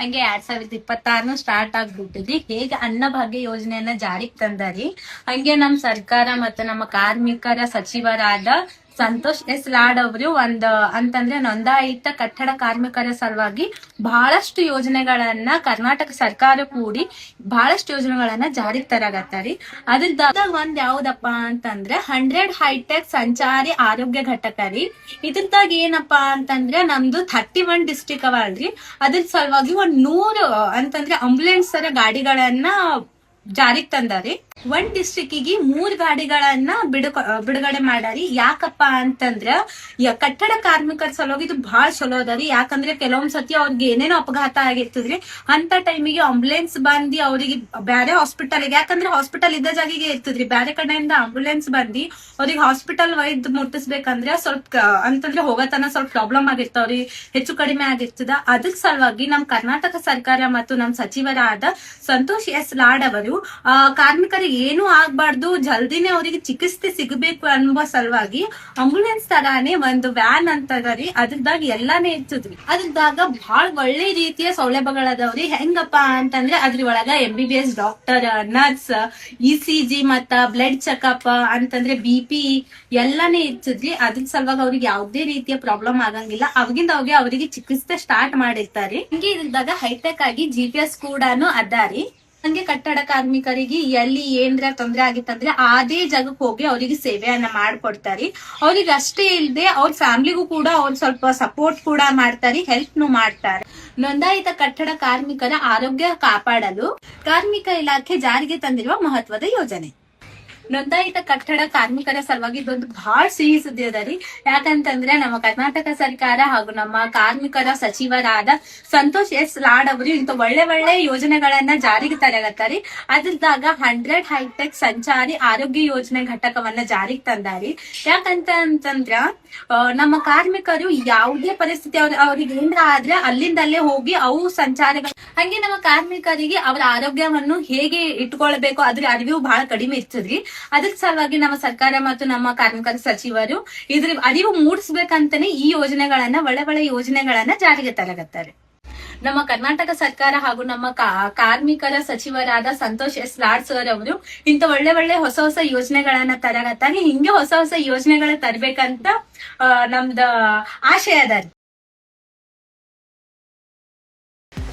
ಹಂಗೆ ಎರಡ್ ಸಾವಿರದ ಇಪ್ಪತ್ತಾರನು ಸ್ಟಾರ್ಟ್ ಆಗ್ಬಿಟ್ಟಿದ್ರಿ ಹೇಗೆ ಅನ್ನಭಾಗ್ಯ ಯೋಜನೆಯನ್ನ ಜಾರಿಗೆ ತಂದಾರಿ ಹಂಗೆ ನಮ್ ಸರ್ಕಾರ ಮತ್ತು ನಮ್ಮ ಕಾರ್ಮಿಕರ ಸಚಿವರಾದ ಸಂತೋಷ್ ಎಸ್ ಲಾಡ್ ಅವರು ಒಂದ್, ಅಂತಂದ್ರೆ ನೋಂದಾಯಿತ ಕಟ್ಟಡ ಕಾರ್ಮಿಕರ ಸಲುವಾಗಿ ಬಹಳಷ್ಟು ಯೋಜನೆಗಳನ್ನ ಕರ್ನಾಟಕ ಸರ್ಕಾರ ಕೂಡಿ ಬಹಳಷ್ಟು ಯೋಜನೆಗಳನ್ನ ಜಾರಿಗೆ ತರಾಗತ್ತಾರಿ ಅದ್ರದಾಗ ಒಂದ್ ಯಾವ್ದಪ್ಪ ಅಂತಂದ್ರೆ ಹಂಡ್ರೆಡ್ ಹೈಟೆಕ್ ಸಂಚಾರಿ ಆರೋಗ್ಯ ಘಟಕ ರೀ. ಇದ್ರದಾಗ ಏನಪ್ಪಾ ಅಂತಂದ್ರೆ ನಮ್ದು ಥರ್ಟಿ ಒನ್ ಡಿಸ್ಟಿಕ್ ಅವಲ್ರಿ ಅದ್ರ ಸಲುವಾಗಿ ಒಂದ್ ನೂರು, ಅಂತಂದ್ರೆ ಆಂಬುಲೆನ್ಸ್ ತರ ಗಾಡಿಗಳನ್ನ ಜಾರಿಗೆ ತಂದಾರಿ. ಒಂದ್ ಡಿಸ್ಟ್ರಿಕ್ಟಿಗೆ ಮೂರ್ ಗಾಡಿಗಳನ್ನ ಬಿಡು ಬಿಡುಗಡೆ ಮಾಡಾರಿ ಯಾಕಪ್ಪ ಅಂತಂದ್ರ ಕಟ್ಟಡ ಕಾರ್ಮಿಕರ ಸಲುವಾಗಿ ಇದು ಬಹಳ ಚಲೋ ಅದಾರಿ ಯಾಕಂದ್ರೆ ಕೆಲವೊಂದ್ ಸತಿ ಅವ್ರಿಗೆ ಏನೇನೋ ಅಪಘಾತ ಆಗಿರ್ತದ್ರಿ. ಅಂತ ಟೈಮಿಗೆ ಆಂಬುಲೆನ್ಸ್ ಬಂದಿ ಅವ್ರಿಗೆ ಬ್ಯಾರೆ ಹಾಸ್ಪಿಟಲ್ ಯಾಕಂದ್ರೆ ಹಾಸ್ಪಿಟಲ್ ಇದ್ದ ಜಾಗಿಗೆ ಇರ್ತದ್ರಿ. ಬ್ಯಾರೆ ಕಡೆಯಿಂದ ಆಂಬುಲೆನ್ಸ್ ಬಂದಿ ಅವ್ರಿಗೆ ಹಾಸ್ಪಿಟಲ್ ವೈದ್ ಮುಟ್ಟಿಸ್ಬೇಕಂದ್ರೆ ಸ್ವಲ್ಪ ಅಂತಂದ್ರೆ ಹೋಗತನ ಸ್ವಲ್ಪ ಪ್ರಾಬ್ಲಮ್ ಆಗಿರ್ತಾವ್ರಿ. ಹೆಚ್ಚು ಕಡಿಮೆ ಆಗಿರ್ತದ. ಅದ್ರ ಸಲುವಾಗಿ ನಮ್ ಕರ್ನಾಟಕ ಸರ್ಕಾರ ಮತ್ತು ನಮ್ ಸಚಿವರಾದ ಸಂತೋಷ್ ಎಸ್ ಲಾಡ್ ಅವರು ಕಾರ್ಮಿಕರಿಗೆ ಏನು ಆಗ್ಬಾರ್ದು, ಜಲ್ದಿನೇ ಅವರಿಗೆ ಚಿಕಿತ್ಸೆ ಸಿಗಬೇಕು ಅನ್ನುವ ಸಲುವಾಗಿ ಆಂಬುಲೆನ್ಸ್ ತರಾನೇ ಒಂದು ವ್ಯಾನ್ ಅಂತ ಅಂತದರಿ ಅದ್ರದಾಗ ಎಲ್ಲಾನೇ ಇರ್ತದ್ರಿ ಅದ್ರದಾಗ ಬಹಳ ಒಳ್ಳೆ ರೀತಿಯ ಸೌಲಭ್ಯಗಳದಾವ್ರಿ ಹೆಂಗಪ್ಪ ಅಂತಂದ್ರೆ ಅದ್ರ ಒಳಗ M B B S doctor nurse E C G ಮತ್ತ ಬ್ಲಡ್ ಚೆಕಪ್ ಅಂತಂದ್ರೆ ಬಿ ಪಿ ಎಲ್ಲಾನೇ ಇರ್ತದ್ರಿ ಅದ್ರ ಸಲುವಾಗಿ ಅವ್ರಿಗೆ ಯಾವ್ದೇ ರೀತಿಯ ಪ್ರಾಬ್ಲಮ್ ಆಗಂಗಿಲ್ಲ. ಅವಾಗಿಂದ ಅವಾಗ ಅವರಿಗೆ ಚಿಕಿತ್ಸೆ ಸ್ಟಾರ್ಟ್ ಮಾಡಿರ್ತಾರೆ. ಹಿಂಗೆ ಇದ್ರದಾಗ ಹೈಟೆಕ್ ಆಗಿ ಜಿ ಪಿ ಎಸ್ ಕೂಡ ಅದಾರಿ. ಹಂಗೆ ಕಟ್ಟಡ ಕಾರ್ಮಿಕರಿಗೆ ಎಲ್ಲಿ ಏನ್ರ ತೊಂದ್ರೆ ಆಗಿತ್ತಂದ್ರೆ ಅದೇ ಜಾಗಕ್ಕೆ ಹೋಗಿ ಅವರಿಗೆ ಸೇವೆಯನ್ನ ಮಾಡ್ಕೊಡ್ತಾರೆ. ಅವ್ರಿಗೆ ಅಷ್ಟೇ ಇಲ್ಲದೆ ಅವ್ರ ಫ್ಯಾಮಿಲಿಗೂ ಕೂಡ ಅವ್ರ ಸ್ವಲ್ಪ ಸಪೋರ್ಟ್ ಕೂಡ ಮಾಡ್ತಾರೆ ಹೆಲ್ಪ್ ನು ಮಾಡ್ತಾರೆ. ನೋಂದಾಯಿತ ಕಟ್ಟಡ ಕಾರ್ಮಿಕರ ಆರೋಗ್ಯ ಕಾಪಾಡಲು ಕಾರ್ಮಿಕ ಇಲಾಖೆ ಜಾರಿಗೆ ತಂದಿರುವ ಮಹತ್ವದ ಯೋಜನೆ. ನೋಂದಾಯಿತ ಕಟ್ಟಡ ಕಾರ್ಮಿಕರ ಸಲುವಾಗಿ ಇದೊಂದು ಬಹಳ ಸಿಹಿ ಸುದ್ದಿ ಅದ ರೀ. ಯಾಕಂತಂದ್ರೆ ನಮ್ಮ ಕರ್ನಾಟಕ ಸರ್ಕಾರ ಹಾಗೂ ನಮ್ಮ ಕಾರ್ಮಿಕರ ಸಚಿವರಾದ ಸಂತೋಷ್ ಎಸ್ ಲಾಡ್ ಅವರು ಇಂತ ಒಳ್ಳೆ ಒಳ್ಳೆ ಯೋಜನೆಗಳನ್ನ ಜಾರಿಗೆ ತರಗತ್ತಾರಿ ಅದ್ರದಾಗ ಹಂಡ್ರೆಡ್ ಹೈಟೆಕ್ ಸಂಚಾರಿ ಆರೋಗ್ಯ ಯೋಜನೆ ಘಟಕವನ್ನ ಜಾರಿಗೆ ತಂದಾರಿ. ಯಾಕಂತ ಅಂತಂದ್ರ ನಮ್ಮ ಕಾರ್ಮಿಕರು ಯಾವುದೇ ಪರಿಸ್ಥಿತಿ ಅವ್ರ, ಅವ್ರಿಗೆ ಏನ್ರ ಆದ್ರೆ ಅಲ್ಲಿಂದಲ್ಲೇ ಹೋಗಿ ಅವು ಸಂಚಾರಗಳು, ಹಂಗೆ ನಮ್ಮ ಕಾರ್ಮಿಕರಿಗೆ ಅವರ ಆರೋಗ್ಯವನ್ನು ಹೇಗೆ ಇಟ್ಕೊಳ್ಬೇಕು ಅದ್ರ ಅರಿವು ಬಹಳ ಕಡಿಮೆ ಇರ್ತದ್ರಿ. ಅದ್ರ ಸಲುವಾಗಿ ನಮ್ಮ ಸರ್ಕಾರ ಮತ್ತು ನಮ್ಮ ಕಾರ್ಮಿಕರ ಸಚಿವರು ಇದ್ರ ಅರಿವು ಮೂಡಿಸ್ಬೇಕಂತಾನೆ ಈ ಯೋಜನೆಗಳನ್ನ ಒಳ್ಳೆ ಒಳ್ಳೆ ಯೋಜನೆಗಳನ್ನ ಜಾರಿಗೆ ತರಗತ್ತಾರೆ. ನಮ್ಮ ಕರ್ನಾಟಕ ಸರ್ಕಾರ ಹಾಗೂ ನಮ್ಮ ಕಾರ್ಮಿಕರ ಸಚಿವರಾದ ಸಂತೋಷ್ ಎಸ್ ಲಾಡ್ ಸರ್ ಅವರು ಇಂತ ಒಳ್ಳೆ ಒಳ್ಳೆ ಹೊಸ ಹೊಸ ಯೋಜನೆಗಳನ್ನ ತರಗತ್ತಾರೆ ಹಿಂಗೆ ಹೊಸ ಹೊಸ ಯೋಜನೆಗಳ ತರಬೇಕಂತ ನಮ್ದ ಆಶಯ ಅದ